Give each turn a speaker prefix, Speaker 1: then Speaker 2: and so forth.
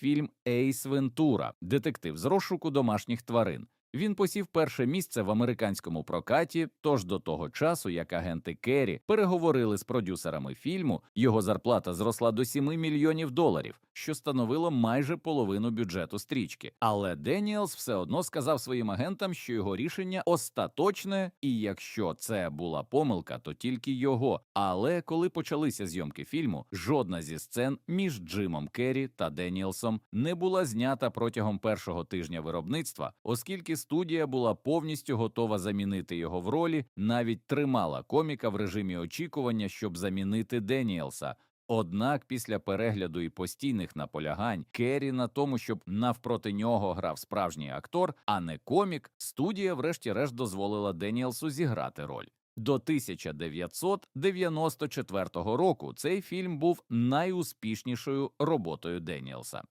Speaker 1: фільм Ейс Вентура, детектив з розшуку домашніх тварин. Він посів перше місце в американському прокаті. Тож до того часу, як агенти Керрі переговорили з продюсерами фільму, його зарплата зросла до 7 мільйонів доларів, що становило майже половину бюджету стрічки. Але Деніелс все одно сказав своїм агентам, що його рішення остаточне, і якщо це була помилка, то тільки його. Але коли почалися зйомки фільму, жодна зі сцен між Джимом Керрі та Деніелсом не була знята протягом першого тижня виробництва, оскільки студія була повністю готова замінити його в ролі, навіть тримала коміка в режимі очікування, щоб замінити Деніелса. Однак після перегляду і постійних наполягань Керрі на тому, щоб навпроти нього грав справжній актор, а не комік, студія врешті-решт дозволила Деніелсу зіграти роль. До 1994 року цей фільм був найуспішнішою роботою Деніелса.